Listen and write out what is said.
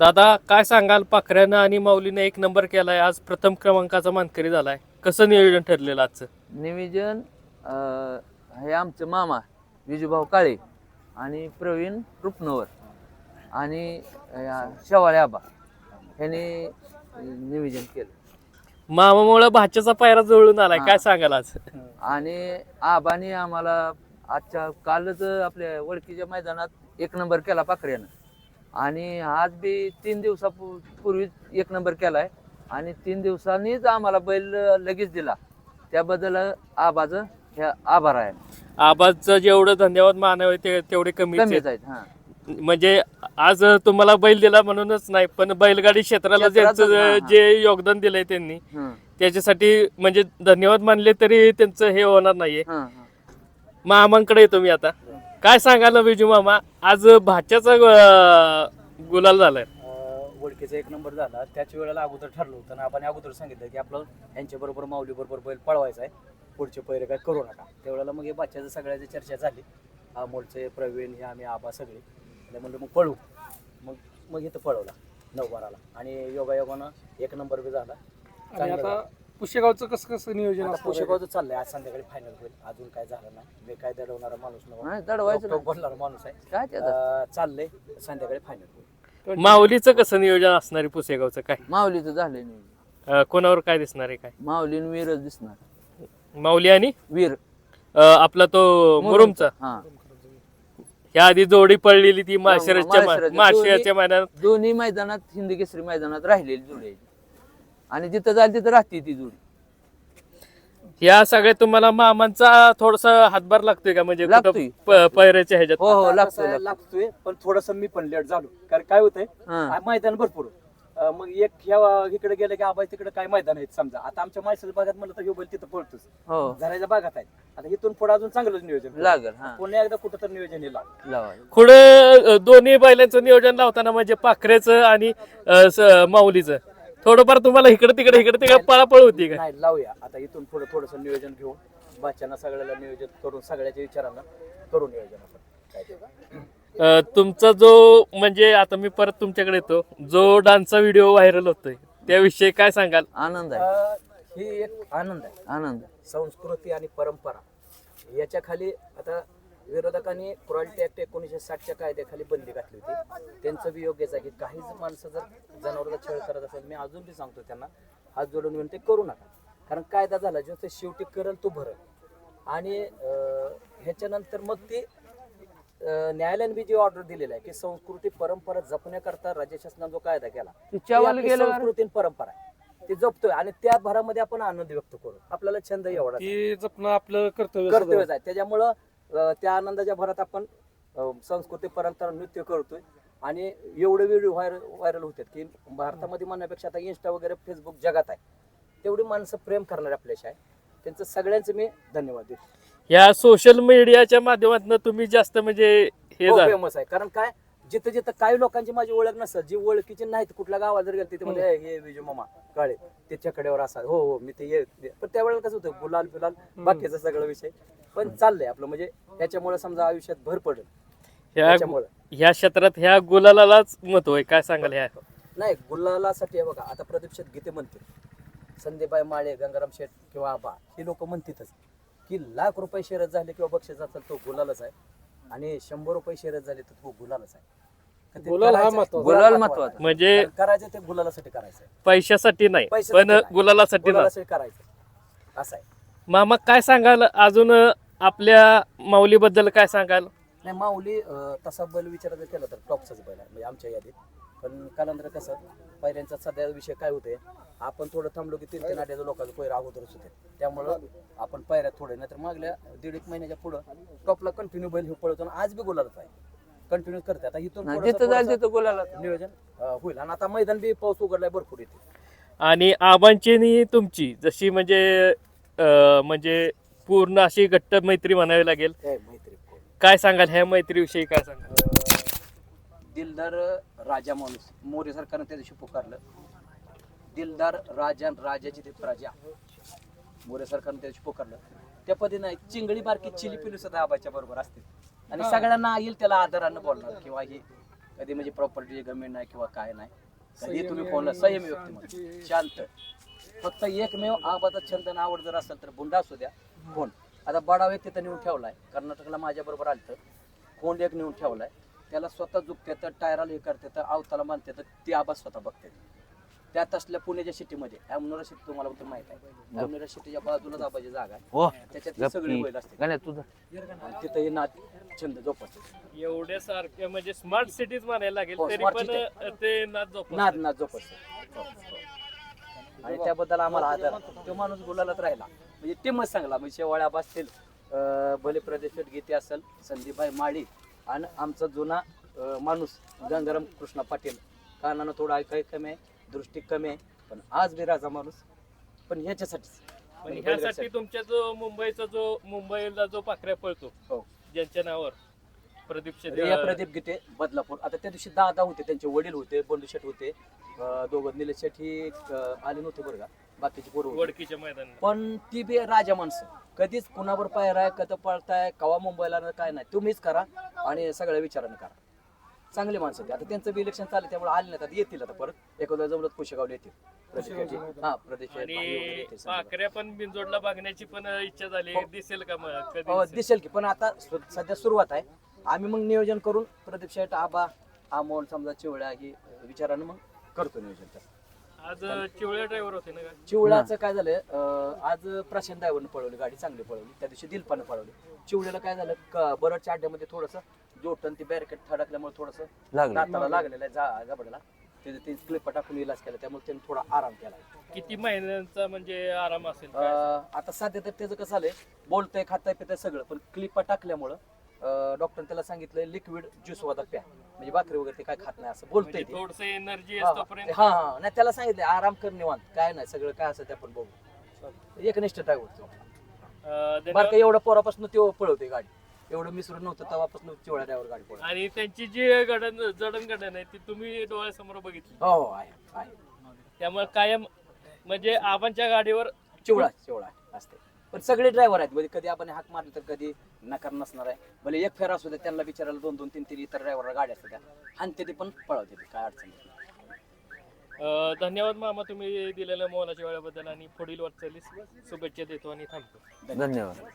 दादा काय सांगाल? पाखऱ्यानं आणि माऊलीनं एक नंबर केलाय. आज प्रथम क्रमांकाचा मानकरी झालाय. कसं नियोजन ठरलेलं आजचं? नियोजन हे आमचे मामा विजूभाऊ काळे आणि प्रवीण रुपनवर आणि शेवाळे आबा ह्यांनी नियोजन केलं. मामामुळं भाच्याचा पायरा जुळून आलाय. काय सांगाल आज? आणि आबाने आम्हाला आजच्या कालच आपल्या ओळखीच्या मैदानात एक नंबर केला पाखऱ्यानं. आणि आज बी तीन दिवसापूर्वी एक नंबर केलाय. आणि तीन दिवसांनीच आम्हाला बैल लगेच दिला. त्याबद्दल आबाचं ह्या आभार आहे. आबाचं जेवढं धन्यवाद मानावे ते तेवढे कमीच आहेत. हा. म्हणजे आज तुम्हाला बैल दिला म्हणूनच नाही पण बैलगाडी क्षेत्राला ज्यांचं हा, हा. जे योगदान दिलंय त्यांनी हं, त्याच्यासाठी म्हणजे धन्यवाद मानले तरी त्यांचं हे होणार नाहीये. हं, हं. मामांकडे येतो मी आता. काय सांगाल विजू मामा? आज भाच्याचा गुलाल झालाय. अं, ओळखीचा एक नंबर झाला. त्याच वेळेला अगोदर ठरलं होतं आणि आपण अगोदर सांगितलं की आपलं यांच्याबरोबर माऊली बरोबर बैल पळवायचा आहे. पुढचे पैरे काय करू नका. त्यावेळेला मग हे बाच्याचं सगळ्याची चर्चा झाली. अमोलचे प्रवीण हे आम्ही आबा सगळे. आणि म्हणलं मग पळू. मग मग इथं पळवला. नऊ बाराला आणि योगायोगानं एक नंबर बी झाला. आणि चांगलं आता झालं. पुष्यगावचं कसं कसं नियोजन आता? पुशेगावचं चाललंय. आज संध्याकाळी फायनल होईल. अजून काय झालं नाही. मी काय दडवणारा माणूस नाही, दडवायचं बोलणारा माणूस आहे. काय अं, चाललंय. संध्याकाळी फायनल होईल. माऊलीचं कसं नियोजन असणार आहे पुसेगावचं काय? माऊलीचं झालंय नियोजन. अं, कोणावर काय दिसणार आहे काय? माऊलीन वीरच दिसणार. माऊली आणि? वीर. अं, आपला तो मुरुमचा. हा. ह्या आधी जोडी पडलेली ती माळशिरसच्या माळशिरसच्या मैदानात. दोन्ही मैदानात हिंदी केसरी मैदानात राहिलेली जोडी आहे. आणि जिथं जाईल तिथं राहते ती जोडी. ह्या सगळ्या तुम्हाला मामांचा थोडासा हातभार लागतोय का? म्हणजे कुठं लागतोय. प- पैऱ्याच्या ह्याच्यात? हो हो आता लागतोय. आहे, लागतोय. पण थोडस मी पण लेट झालो. कारण काय होतंय हा. आ- मैदान भरपूर. अं, मग एक ह्या इकडे गेलं की आबाई तिकडे काय मैदान आहेत समजा. आता आमच्या मायसल भागात म्हणलं तर ह्यो बैल तिथं पळतोच. हो. भागात आहे. आता इथून पुढे अजून चांगलंच नियोजन करू. लागल हा. पुन्हा एकदा कुठं तर नियोजन हे लागलं. पुढे दोन्ही बैलांचं नियोजन लावताना म्हणजे पाखरेचं आणि अं, स- माऊलीचं? थोडंफार तुम्हाला इकडे तिकडे इकडे तिकडे पळापळ होती का? नाही लावूया. आता इथून पुढे थोडस नियोजन घेऊन बाच्यांना सगळ्याला नियोजन करून सगळ्याच्या विचारांना करू नियोजन आपण. काय ते. अं, तुमचा जो म्हणजे आता मी परत तुमच्याकडे येतो. जो डान्सचा व्हिडिओ व्हायरल होतोय त्याविषयी काय सांगाल? आनंद आहे. अं, ही एक आनंद आहे. आनंद संस्कृती आणि परंपरा. याच्या खाली आता विरोधकांनी क्रुएल्टी ऍक्ट एकोणीसशे साठच्या कायद्याखाली बंदी घातली होती. त्यांचं बी योग्यच आहे की काही माणसं जर जनावरांचा छळ करत असेल मी अजून बी सांगतो त्यांना हात जोडून विनंती करू नका. कारण कायदा झाला जो ते शेवटी करल तो भरल आणि ह्याच्यानंतर मग ती न्यायालयाने बी जी ऑर्डर दिलेला आहे की संस्कृती परंपरा जपण्याकरता राज्य शासनाने जो कायदा केला? संस्कृती परंपरा आहे. ती जपतोय आणि त्या भरामध्ये आपण आनंद व्यक्त करू. आपल्याला छंद एवढा की जपणं आपलं कर्तव्य कर्तव्यच आहे. त्याच्यामुळं त्या आनंदाच्या भरात आपण अं, संस्कृती परंपरा नृत्य करतोय. आणि एवढे व्हिडिओ व्हायरल व्हायरल होतात की भारतामध्ये म्हणण्यापेक्षा आता इंस्टा वगैरे फेसबुक जगात आहे. तेवढी माणसं प्रेम करणारे आपल्याशी आहे त्यांचं सगळ्यांचं मी धन्यवाद देतो. या सोशल मीडियाच्या माध्यमातून तुम्ही जास्त म्हणजे हे हो फेमस आहे. कारण काय? जिथं जिथं काही लोकांची माझी ओळख नसत जी ओळखीची नाहीत कुठल्या गावात जर गेलं तिथे म्हणजे "ए, हे विजू मामा काळे त्याच्या कडेवर असा हो हो मी ते ये ये." पण त्यावेळेला कसं होतं गुलाल फिलाल बाकीचा सगळा विषय. पण चाललंय आपलं. म्हणजे त्याच्यामुळे समजा आयुष्यात भर पडेल. ह्या त्याच्यामुळं. ह्या क्षेत्रात ह्या गुलालालाच महत्त्व आहे. काय सांगाल ह्या? नाही गुलालासाठी हे बघा आता प्रदीप शेठ गीते म्हणतील. संदीपाई माळे गंगाराम शेठ किंवा आबा ही लोक म्हणतीतच की लाख रुपये शेअरच झाले किंवा बक्षीस असेल तो गुलालच आहे. आणि शंभर रुपये शेअरच झाले तर तो गुलालच आहे. तर ते गुलाल हा करायचं-. गुलाल. म्हणजे कारण करायचं ते गुलालासाठी करायचं आहे. पैशासाठी नाही पैशासाठी पण नाही. गुलालासाठी गुलालासाठी करायचं असं आहे. मामा काय सांगाल? अजून आपल्या माऊलीबद्दल काय सांगाल? नाही माऊली अं, तसा बैल विचारायचं केलं तर टॉपचाच बैल आहे म्हणजे आमच्या यादीत. पण कालांतर कसं पैऱ्यांचा सध्या विषय काय होते आपण थोडं थांबलो की तीन तीन आठ्याचं लोकांचं पैर अगोदरच होते. त्यामुळं आपण पैऱ्यात थोडे नाहीतर मागल्या दीड एक महिन्याच्या पुढं टॉपला कंटिन्यू बैल हे पळतो आणि आज बी गुलालच आहे. कंटिन्यू करते आता इथून थोडंसं- जिथं जाईल थोडंसं तिथं बोलायला नियोजन अं, होईल. आणि आता मैदान बी पाऊस उघडलाय भरपूर येते आणि आबांची आणि तुमची जशी म्हणजे अं, म्हणजे पूर्ण अशी घट्ट मैत्री म्हणावी लागेल. काय मैत्री काय सांगाल ह्या मैत्रीविषयी काय सांगाल? दिलदार राजा माणूस. मोरे सरकारनं त्या दिवशी पुकारलं. दिलदार राजा राजाची ते प्रजा. मोरे सरकारनं त्या दिवशी पुकारलं. त्या पद्धतीने चिंगळी बारकी चिली पिलू सुद्धा आबाच्या बरोबर असते. आणि सगळ्यांना येईल त्याला आदरानं बोलणार किंवा हे कधी म्हणजे प्रॉपर्टी गमेंट नाही किंवा काय नाही. कधी तुम्ही फोनला संयमी व्यक्ती. शांत. फक्त एकमेव आबाचा छंद आणि आवड जर असेल तर बुंडा असू द्या फोन आता बडाव एक तिथं नेऊन ठेवलाय. कर्नाटकला माझ्या बरोबर आलतं. कोंड एक नेऊन ठेवलाय? त्याला स्वतः झुकते तर टायराला हे करते तर आवताला मानते तर ती आबा स्वतः बघते. त्यात असल्या पुण्याच्या सिटीमध्ये अमनोरा सिटी तुम्हाला पण माहीत आहे. अमनोरा सिटीच्या बाजूलाच आबाची जागा आहे. हो. त्याच्यात हे सगळे बैल असते गाण्या तुझं आणि तिथं हे छंद जोपासते. एवढ्या सारख्या म्हणजे स्मार्ट सिटीज म्हणायला लागेल हो, तरी smart पण city. अ, ते नाद जोपासतात. नाद नाद जोपासते. आणि त्याबद्दल आम्हाला आदर. तो माणूस गुलालात राहिला म्हणजे टीमच चांगला म्हणजे शेवाळ्या असतील भले प्रदेश गीते असेल संदीपभाई माळी आणि आमचा जुना माणूस गंगाराम कृष्णा पाटील कानानं थोडं ऐकाय कमी आहे दृष्टी कमी आहे पण आज बी राजा माणूस पण ह्याच्यासाठीच पण ह्यासाठी. तुमच्या जो मुंबईचा जो मुंबईला जो पाखऱ्या पळतो हो. ज्यांच्या नावावर प्रदीप रिया प्रदीप गीते बदलापूर. आता त्या दिवशी दादा होते त्यांचे वडील होते बंडू शेठ होते अं, दोघं निलेश शेठ ही अं, आले नव्हते बरं का बाकीचे पोरं होते. वडकीच्या मैदानात पण ती बी राजा माणसं. कधीच कुणावर पायराय कधी पळताय कवा मुंबईला न काय नाही तुम्हीच करा आणि सगळ्या विचाराने करा. चांगली माणसं ते आता त्यांचं बी इलेक्शन चालू आहे, त्यामुळे आले नाही आता येतील आता परत. एखाद्या जमलं कुशेगावला येतील. प्रदेश हा प्रदेश आणि पण बिनजोडला बघण्याची पण इच्छा झाली. दिसेल का मग? हो कधी दिसेल? दिसेल की. पण आता सु- सध्या सुरुवात आहे. आम्ही मग नियोजन करून प्रदीप शेठ आबा अमोल समजा चिवळ्या ही विचारानं मग करतो नियोजन तसं आज चिवळ्या ड्रायव्हर होते ना का? चिवळ्याचं काय झालं अं, आज प्रशांत ड्रायव्हरनं पळवली गाडी चांगली पळवली त्या दिवशी दिलपानं पळवली. चिवळ्याला काय झालं क- बरडच्या अड्ड्यामध्ये थोडस जोटन ती बॅरिकेड थडकल्यामुळे थोडस लागलं. दाताला लागलेलं आहे जा गबडला ते ते क्लिप टाकून इलाज केला त्यामुळे त्याने थोडा आराम केला. किती महिन्यांचा म्हणजे आराम असेल? काय? अं, आता सध्या तर त्याचं कसं झालंय बोलतंय खाताय पिताय सगळं पण क्लिप टाकल्यामुळं डॉक्टर त्याला सांगितलंय लिक्विड ज्यूस वादा प्या. म्हणजे भाकरी वगैरे ते काय खात नाही असं बोलतंय ते. थोडस एनर्जी हा असतोपर्यंत हा हा. नाही त्याला सांगितलंय आराम कर निवांत. काय नाही सगळं काय असं ते आपण बघू. एकनिष्ठ ड्रायव्हर अं, बरं धन्यवाद. का एवढं पोरापासून तो पळवते गाडी. एवढं मिसरून नव्हतं तेव्हापासून चिवळ्या ड्रायव्हर गाडी पळवते आणि त्यांची जी गडन जडणघडण आहे ती तुम्ही डोळ्यासमोर बघितली. हो हो आहे आहे. त्यामुळे कायम म्हणजे आबांच्या गाडीवर चिवळा चिवळा. असते पण सगळे ड्रायव्हर आहेत. म्हणजे कधी आपण हाक मारली तर कधी नकार नसणार आहे. भले एक फेरा असू द्या त्यांना विचारायला दोन दोन तीन तीन इतर ड्रायव्हर गाडी असतात त्या आणि ते पण पळवते ते, काय अडचण नाही. अं, धन्यवाद मामा तुम्ही दिलेल्या मोलाच्या वेळेबद्दल आणि पुढील वाटचालीस शुभेच्छा देतो आणि थांबतो. धन्यवाद.